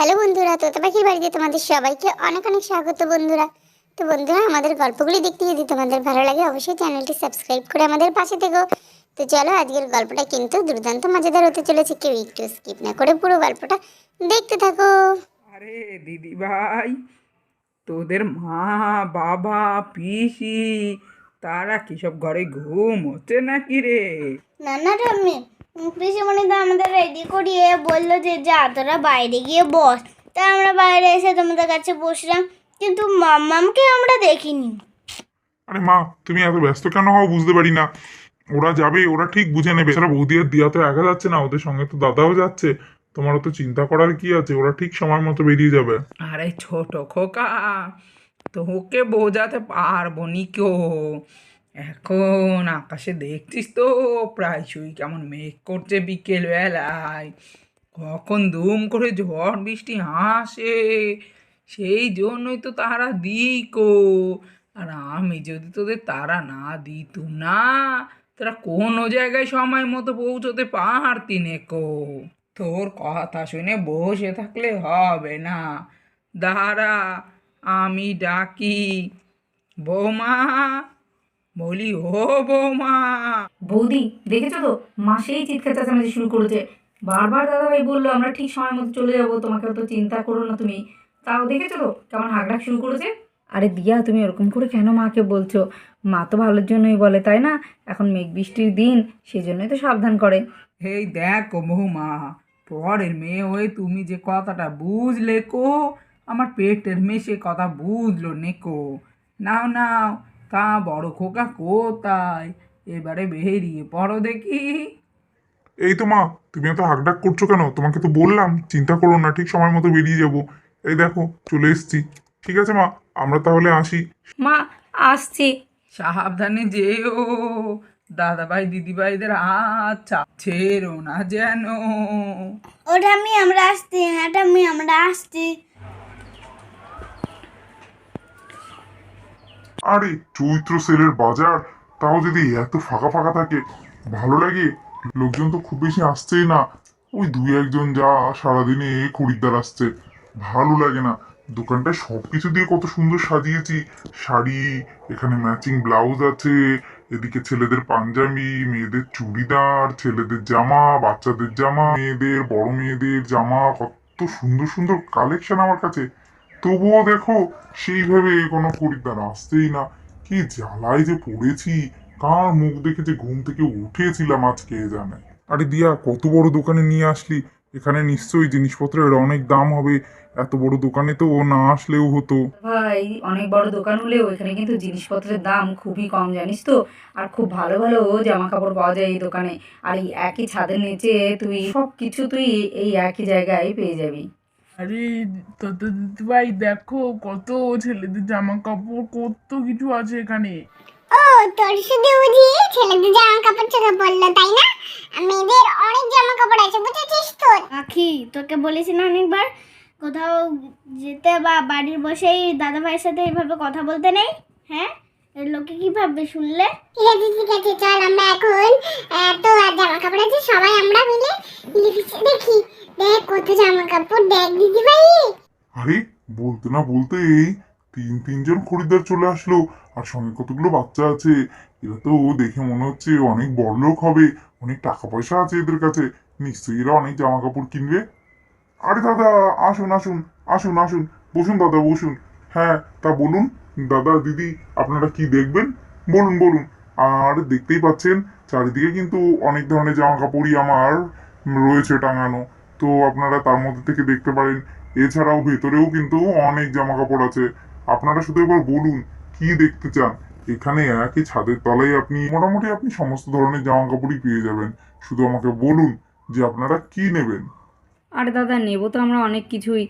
Hello বন্ধুরা তোতা পাখির বাড়িতে তোমাদের সবাইকে অনেক অনেক স্বাগত বন্ধুরা। তো বন্ধুরা আমাদের গল্পগুলি দেখতে যদি তোমাদের ভালো লাগে অবশ্যই চ্যানেলটি সাবস্ক্রাইব করে আমাদের পাশে থেকো। তো চলো আজকের গল্পটা কিন্তু দুর্দান্ত মজাদার হতে চলেছে কেউ একটু স্কিপ না করে পুরো গল্পটা দেখতে থাকো। আরে দিদি ভাই তোদের মা বাবা পিসি তারা কি সব ঘরে ঘুম হচ্ছে নাকি রে? না না ঠাম্মি পিসিমণি তো আমাদের রেডি করিয়ে বলল যে যা তোরা বাইরে গিয়ে বস। তাই আমরা বাইরে এসে তোমাদের কাছে বসলাম কিন্তু মাম্মামকে আমরা দেখিনি। আরে মা তুমি এত ব্যস্ত কেন হও বুঝতে পারি না। ওরা যাবে ওরা ঠিক বুঝে নেবে। এছাড়া বৌদি আর দিয়া তো একা যাচ্ছে না ওদের সঙ্গে তো দাদাও যাচ্ছে। তোমার তো চিন্তা করার কি আছে? ওরা ঠিক সময় মতো বেরিয়ে যাবে। আরে ছোট খোকা তোকে বোঝাতে পারব নি কেউ। এখন আকাশে দেখছিস তো প্রায় প্রায়শই কেমন মেঘ করছে বিকেল বেলায় কখন দুম করে ঝড় বৃষ্টি আসে, সেই জন্যই তো তারা দিই কো আর আমি যদি তোদের তারা না দিতুম না, তোরা কোনো জায়গায় সময় মতো পৌঁছতে পারতি নে কো। তোর কথা শুনে বসে থাকলে হবে না। দাঁড়া, আমি ডাকি। বৌমা বলি ও বৌমা! বৌদি দেখেছ তো? মাসেই চিৎকার চেঁচামেচি শুরু করেছে। বারবার দাদাভাই বলল আমরা ঠিক সময় মতো চলে যাব তোমাকে তো চিন্তা করো না তুমি। তাও দেখেছ তো? কেমন হাঁকডাক শুরু করেছে? আরে দিয়া তুমি ওরকম করে কেন মাকে বলছো? মা তো ভালোর জন্যই বলে তাই না? এখন মেঘ বৃষ্টির দিন সেই জন্যই তো সাবধান করে। এই দেখো বৌমা পরের মেয়ে হয়ে তুমি যে কথাটা বুঝলে কো আমার পেটের মেয়ে সে কথা বুঝলো নেকো নাও নাও তা বড় খোকা কোথায়? এবারে বেরিয়ে পড়ো দেখি। এই তো মা তুমি এত হাকডাক করছ কেন? তোমাকে তো বললাম চিন্তা করো না ঠিক সময় মতো বেরিয়ে যাব। এই দেখো চলে এসছি। ঠিক আছে মা আমরা তাহলে আসি। মা আসছি। সাবধানে যেও। দাদাভাই দিদিভাইদের আচ্ছা ছেড়ো না যেন। ও ঠাম্মি আমরা আসছি। হ্যাঁ ঠাম্মি আমরা আসছি। আরে চৈত্র সেলের বাজার, তাও যদি এত ফাঁকা ফাঁকা থাকে, ভালো লাগে? লোকজন তো খুব বেশি আসছেই না। ওই দুই একজন যা সারাদিনে খরিদ্দার আসছে, ভালো লাগে না। দোকানটা সবকিছু দিয়ে কত সুন্দর সাজিয়েছি। শাড়ি, এখানে ম্যাচিং ব্লাউজ আছে, এদিকে ছেলেদের পাঞ্জাবি, মেয়েদের চুড়িদার, ছেলেদের জামা, বাচ্চাদের জামা, মেয়েদের, বড় মেয়েদের জামা, কত সুন্দর সুন্দর কালেকশন আমার কাছে। তবুও দেখো সেইভাবে কোনো খরিদ্দার আসতেই না। কি জ্বালায় যে পড়েছি, কার মুখ দেখে যে ঘুম থেকে উঠেছিলাম আজকে এ জানে। আরে দিয়া, কত বড় দোকানে নিয়ে আসলি? এখানে নিশ্চয়ই জিনিসপত্রের অনেক দাম হবে। এত বড় দোকানে তো ও না আসলেও হতো। ভাই, অনেক বড় দোকান হলেও এখানে কিন্তু জিনিসপত্রের দাম খুবই কম, জানিস তো? আর খুব ভালো ভালো জামা কাপড় পাওয়া যায় এই দোকানে। আর এই একই ছাদের নিচে তুই সব কিছু তুই এই একই জায়গায় পেয়ে যাবি। আরে তত ভাই দেখো কত ছেলেদের জামা কাপড় কত কিছু আছে এখানে। ও তোর শুধু বুঝি ছেলেদের জামা কাপড় চোখে পড়ল তাই না? মেয়েদের অনেক জামা কাপড় আছে বুঝেছিস তোর আখি তোকে বলেছি না অনেকবার কোথাও যেতে বা বাড়ির বসেই দাদা ভাইয়ের সাথে এইভাবে কথা বলতে নেই হ্যাঁ? এর লোকে কি ভাববে শুনলে? ঠিক আছে ঠিক আছে চল আমরা এখন এত জামা কাপড় আছে সবাই আমরা মিলে লিখেছি দেখি দেখ কত জামা কাপড় দেখ দিদি ভাই আরে বলতে না বলতে তিন, তিনজন খরিদ্দার চলে আসলো, আর সঙ্গে কতগুলো বাচ্চা আছে। এরা তো দেখে মনে হচ্ছে অনেক বড় লোক হবে, অনেক টাকা পয়সা আছে এদের কাছে। নিশ্চয়ই এরা অনেক জামা কাপড় কিনবে। আরে দাদা, আসুন আসুন আসুন আসুন, বসুন দাদা, বসুন। হ্যাঁ তা বলুন, দাদা, দিদি, আপনারা কি দেখবেন? বলুন বলুন। আর দেখতেই পাচ্ছেন, চারিদিকে কিন্তু অনেক ধরনের জামা কাপড়ই আমার রয়েছে টাঙানো। তো আপনারা তার মধ্যে থেকে দেখতে পারেন এছাড়াও ভেতরেও কিন্তু অনেক জামা কাপড় আছে। আপনারা শুধু এবার বলুন কি দেখতে চান? এখানে একই ছাদের তলায় আপনি মোটামুটি আপনি সমস্ত ধরনের জামা কাপড়ই পেয়ে যাবেন। শুধু আমাকে বলুন যে আপনারা কি নেবেন? আরে দাদা নেব তো আমরা অনেক কিছুই।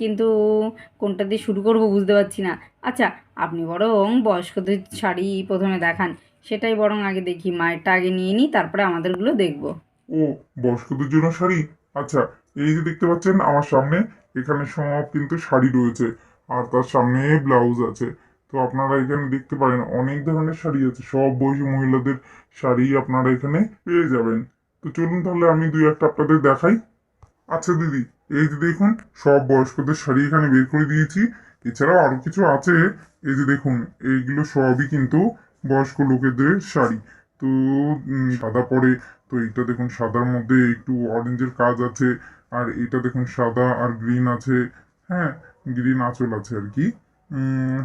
কিন্তু কোনটা দিয়ে শুরু করব বুঝতে পারছি না। আচ্ছা আপনি বরং বয়স্কদের শাড়ি প্রথমে দেখান। সেটাই বরং আগে দেখি মায়েরটা আগে নিয়ে নিই তারপরে আমাদেরগুলো দেখব। ও বয়স্কদের জন্য শাড়ি? আচ্ছা এই যে দেখতে পাচ্ছেন আমার সামনে এখানে সব কিন্তু শাড়ি রয়েছে আর তার সামনে ব্লাউজ আছে। তো আপনারা এখানে দেখতে পারেন অনেক ধরনের শাড়ি আছে। সব বয়সী মহিলাদের শাড়ি আপনারা এখানে পেয়ে যাবেন। তো চলুন তাহলে আমি দুই একটা আপনাদের দেখাই। আচ্ছা দিদি, এই যে দেখুন, সব বয়স্কদের শাড়ি এখানে বের করে দিয়েছি। এছাড়াও আরও কিছু আছে। এই যে দেখুন, এইগুলো সবই কিন্তু বয়স্ক লোকেদের শাড়ি। তো সাদা পরে, তো এইটা দেখুন, সাদার মধ্যে একটু অরেঞ্জের কাজ আছে। আর এটা দেখুন সাদা আর গ্রিন আছে। হ্যাঁ গ্রিন আঁচল আছে আর কি।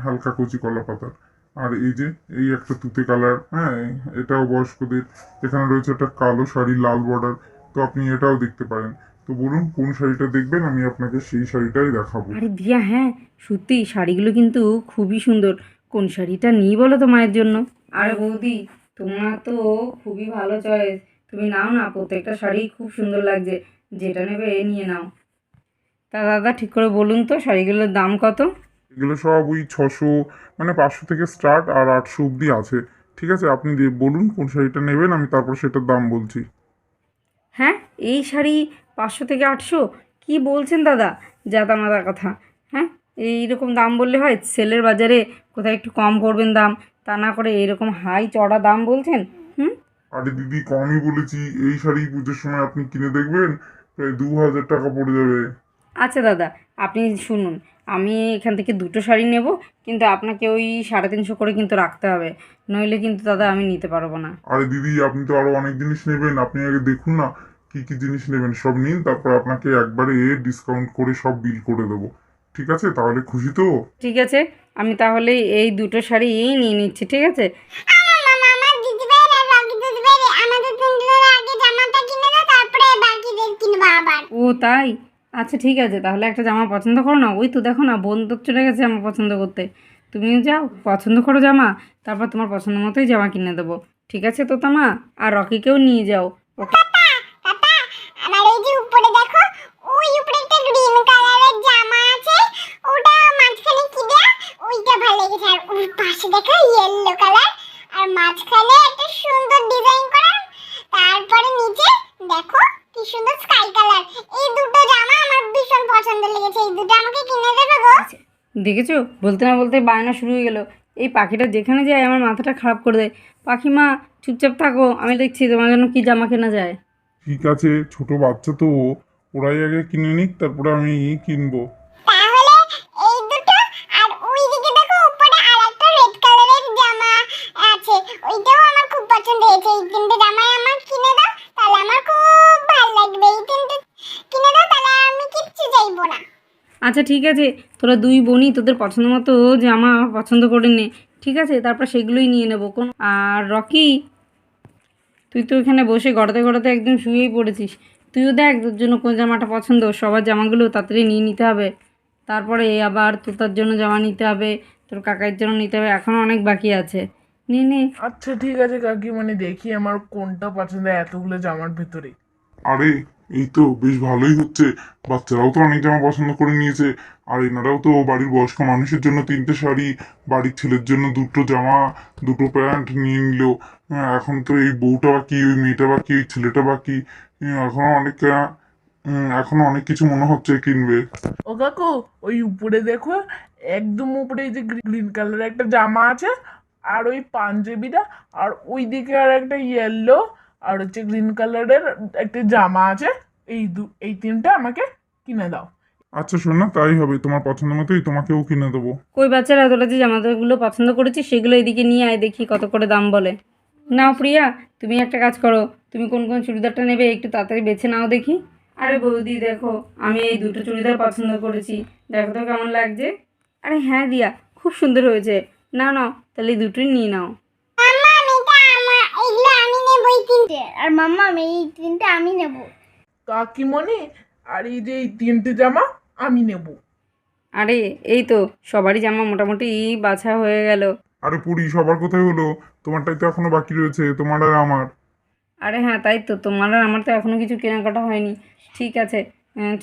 হালকা কচি কলা পাতার। আর এই যে এই একটা তুতে কালার হ্যাঁ এটাও বয়স্কদের। এখানে রয়েছে একটা কালো শাড়ি লাল বর্ডার তো আপনি এটাও দেখতে পারেন। তো বলুন কোন শাড়িটা দেখবেন? আমি আপনাকে সেই শাড়িটাই দেখাবো। আরে দিয়া হ্যাঁ সত্যি শাড়িগুলো কিন্তু খুবই সুন্দর। কোন শাড়িটা নিই বলো তো মায়ের জন্য? আরে বৌদি তোমার তো খুবই ভালো চয়েস তুমি নাও না প্রত্যেকটা শাড়ি খুব সুন্দর লাগছে। যেটা নেবে এ নিয়ে নাও। তা দাদা ঠিক করে বলুন তো শাড়িগুলোর দাম কত? এগুলো সব ওই ছশো মানে পাঁচশো থেকে স্টার্ট আর আটশো অব্দি আছে। ঠিক আছে আপনি বলুন কোন শাড়িটা নেবেন আমি তারপর সেটার দাম বলছি। হ্যাঁ এই শাড়ি পাঁচশো থেকে আটশো? কি বলছেন দাদা? জাদা মাদা কথা। হ্যাঁ এইরকম দাম বললে হয় সেলের বাজারে কোথায় একটু কম করবেন দাম তা না করে এরকম হাই চড়া দাম বলছেন? হুম? আরে দিদি কমই বলেছি এই শাড়ি পুজোর সময় আপনি কিনে দেখবেন প্রায় দু হাজার টাকা পড়ে যাবে। আচ্ছা দাদা আপনি শুনুন আমি এখান থেকে দুটো শাড়ি নেব কিন্তু আপনাকে ওই সাড়ে তিনশো করে কিন্তু রাখতে হবে নইলে কিন্তু দাদা আমি নিতে পারব না। আরে দিদি আপনি তো আরও অনেক জিনিস নেবেন আপনি আগে দেখুন না কি কি জিনিস নেবেন সব নিন তারপর আপনাকে একবারে ডিসকাউন্ট করে সব বিল করে দেবো। ঠিক আছে? তাহলে খুশি তো? ঠিক আছে আমি তাহলে এই দুটো শাড়ি এই নিয়ে নিচ্ছি ঠিক আছে? ও তাই? আচ্ছা ঠিক আছে তাহলে একটা জামা পছন্দ করো না? ওই তো দেখো না বন্ধু চলে গেছে জামা পছন্দ করতে। তুমিও যাও পছন্দ করো জামা তারপর তোমার পছন্দ মতোই জামা কিনে দেবো। ঠিক আছে তো তামা? আর রকিকেও নিয়ে যাও। ওকে। আমার এই যে উপরে দেখো ওই উপরে একটা গ্রিন কালারের জামা আছে ওটা মাঝখানে কি দেয়া? ওইটা ভালো লেগেছে আর ওই পাশে দেখো ইয়েলো কালার আর মাঝখানে একটা সুন্দর ডিজাইন করা তারপরে নিচে দেখো কি সুন্দর স্কাই কালার এই দুটো জামা আমার ভীষণ পছন্দ লেগেছে। এই দুটো আমাকে কিনে দেবে গো? দেখেছ? বলতে না বলতে বায়না শুরু হয়ে গেল। এই পাখিটা যেখানে যায় আমার মাথাটা খারাপ করে দেয়। পাখিমা চুপচাপ থাকো আমি দেখছি তোমার জন্য কি জামা কেনা যায়। ঠিক আছে ছোট বাচ্চা তো ওরাই আগে কিনে নিক তারপরে আমি কিনবো। আচ্ছা ঠিক আছে তোরা দুই বোনই তোদের পছন্দ মতো জামা পছন্দ করে নে। ঠিক আছে তারপর সেগুলোই নিয়ে নেব। কোন আর রকি তুই তো এখানে বসে গড়াতে গড়াতে একদম শুয়েই পড়েছিস। তুইও দেখ তোর জন্য কোন জামাটা পছন্দ। সবার জামাগুলো তাড়াতাড়ি নিয়ে নিতে হবে। তারপরে আবার তোর তার জন্য জামা নিতে হবে তোর কাকার জন্য নিতে হবে এখনও অনেক বাকি আছে। নে নে। আচ্ছা ঠিক আছে কাকি মানে দেখি আমার কোনটা পছন্দ এতগুলো জামার ভেতরে। আরে এই তো বেশ ভালোই হচ্ছে। বাচ্চারাও তো অনেক জামা পছন্দ করে নিয়েছে। আর এনারাও তো বাড়ির বয়স্ক মানুষের জন্য তিনটে শাড়ি বাড়ির ছেলের জন্য দুটো জামা দুটো প্যান্ট নিয়ে নিল। হ্যাঁ, এখন তো এই বউটা বাকি ওই মেয়েটা বাকি ওই ছেলেটা বাকি। হ্যাঁ, এখনও অনেক আহ, এখনও অনেক কিছু মনে হচ্ছে কিনবে। ও কাকু ওই উপরে দেখো একদম উপরে এই যে গ্রিন কালারের একটা জামা আছে আর ওই পাঞ্জাবিটা আর ওই দিকে আর একটা ইয়েলো আর হচ্ছে গ্রিন কালারের একটা জামা আছে এই দু এই তিনটা আমাকে কিনে দাও। আচ্ছা শোন না তাই হবে তোমার পছন্দ মতোই তোমাকেও কিনে দেবো। কই বাচ্চারা তোরা যে জামাগুলো পছন্দ করেছিস সেগুলো এদিকে নিয়ে আয় দেখি কত করে দাম বলে। নাও প্রিয়া তুমি একটা কাজ করো তুমি কোন কোন চুড়িদারটা নেবে একটু তাড়াতাড়ি বেছে নাও দেখি। আরে বৌদি দেখো আমি এই দুটো চুড়িদার পছন্দ করেছি দেখো তো কেমন লাগছে। আরে হ্যাঁ দিয়া খুব সুন্দর হয়েছে। না নাও তাহলে এই দুটোই নিয়ে নাও মাম্মা এটা আমার এগুলো আমি নেব এই তিনটে আর মাম্মা আমি এই তিনটে আমি নেব। কাকিমণি আর এই যে এই তিনটে জামা আমি নেব। আরে এই তো সবারই জামা মোটামুটি বাছা হয়ে গেল। আরে পুরি সবার কোথায় হলো? তোমারটাই তো এখনও বাকি রয়েছে তোমার আর আমার। আরে হ্যাঁ তাই তো তোমার আর আমার তো এখনও কিছু কেনাকাটা হয়নি। ঠিক আছে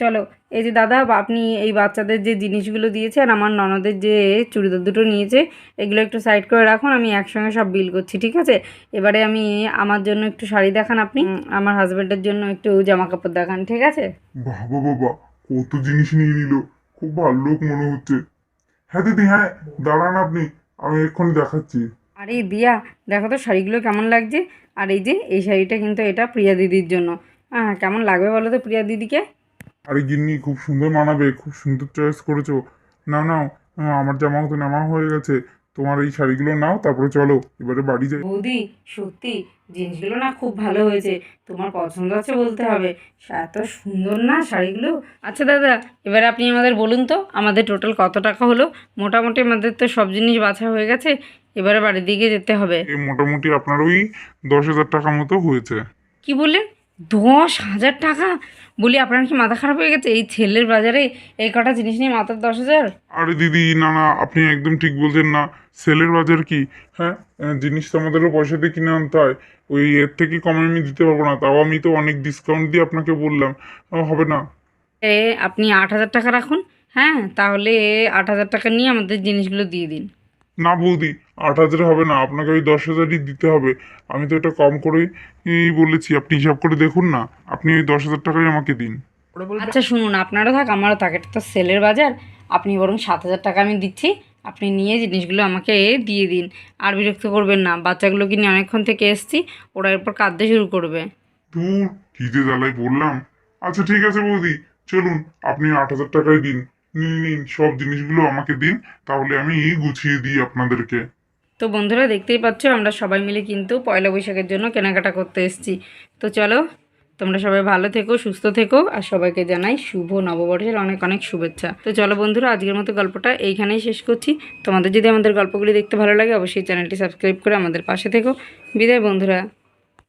চলো এই যে দাদা আপনি এই বাচ্চাদের যে জিনিসগুলো দিয়েছে আর আমার ননদের যে চুড়িদার দুটো নিয়েছে এগুলো একটু সাইড করে রাখুন আমি একসঙ্গে সব বিল করছি ঠিক আছে? এবারে আমি আমার জন্য একটু শাড়ি দেখান আপনি আমার হাজব্যান্ডের জন্য একটু জামা কাপড় দেখান ঠিক আছে? বাবা বাবা কত জিনিস নিয়ে নিল খুব ভালো লোক মনে হচ্ছে। হ্যাঁ দিদি হ্যাঁ দাঁড়ান আপনি আমি এক্ষুনি দেখাচ্ছি। আরে দিয়া দেখো তো শাড়িগুলো কেমন লাগছে আর এই যে এই শাড়িটা কিন্তু এটা প্রিয়া দিদির জন্য। হ্যাঁ কেমন লাগবে বলো তো প্রিয়া দিদিকে? আরে গিন্নি খুব সুন্দর মানাবে খুব সুন্দর চয়েস করেছ। নাও নাও আমার জামা তো নামা হয়ে গেছে। তোমার এই শাড়িগুলো নাও তারপরে চলো এবারে বাড়ি যাই। বৌদি সত্যি জিনিসগুলো না খুব ভালো হয়েছে। তোমার পছন্দ আছে বলতে হবে। এত সুন্দর না শাড়িগুলো? আচ্ছা দাদা এবারে আপনি আমাদের বলুন তো আমাদের টোটাল কত টাকা হলো? মোটামুটি আমাদের তো সব জিনিস বাছা হয়ে গেছে এবারে বাড়ির দিকে যেতে হবে। মোটামুটি আপনার ওই দশ হাজার টাকা মতো হয়েছে। কি বললেন? দশ হাজার টাকা? বলি আপনার কি মাথা খারাপ হয়ে গেছে? এই ছেলের বাজারে এই কটা জিনিস নিয়ে মাত্র দশ হাজার? আরে দিদি না না আপনি একদম ঠিক বলছেন না। সেলের বাজার কি? হ্যাঁ জিনিস তো আমাদেরও পয়সা দিয়ে কিনে আনতে হয়। ওই এর থেকে কমে আমি দিতে পারব না। তাও আমি তো অনেক ডিসকাউন্ট দিয়ে আপনাকে বললাম। হবে না। এ আপনি আট হাজার টাকা রাখুন। হ্যাঁ তাহলে আট হাজার টাকা নিয়ে আমাদের জিনিসগুলো দিয়ে দিন। না বৌদি আট হাজার হবে না আপনাকে ওই দশ হাজারই দিতে হবে। আমি তো এটা কম করেই এই বলেছি আপনি হিসাব করে দেখুন না আপনি ওই দশ হাজার টাকাই আমাকে দিন। আচ্ছা শুনুন আপনারও থাক আমারও থাক এটা তো সেলের বাজার। আপনি বরং সাত হাজার টাকা আমি দিচ্ছি আপনি নিয়ে জিনিসগুলো আমাকে দিয়ে দিন। আর বিরক্ত করবেন না বাচ্চাগুলোকে নিয়ে অনেকক্ষণ থেকে এসছি ওরা এরপর কাঁদতে শুরু করবে। দূর কি যে জ্বালাই বললাম। আচ্ছা ঠিক আছে বৌদি চলুন আপনি আট হাজার টাকাই দিন। নিন নিন সব জিনিসগুলো আমাকে দিন, তাহলে আমি গুছিয়ে দিই আপনাদেরকে। তো বন্ধুরা, দেখতেই পাচ্ছ, আমরা সবাই মিলে কিন্তু পয়লা বৈশাখের জন্য কেনাকাটা করতে এসেছি। তো চলো, তোমরা সবাই ভালো থেকো, সুস্থ থেকো, আর সবাইকে জানাই শুভ নববর্ষের অনেক অনেক শুভেচ্ছা। তো চলো বন্ধুরা, আজকের মতো গল্পটা এইখানেই শেষ করছি। তোমাদের যদি আমাদের গল্পগুলি দেখতে ভালো লাগে, অবশ্যই চ্যানেলটি সাবস্ক্রাইব করে আমাদের পাশে থেকো। বিদায় বন্ধুরা।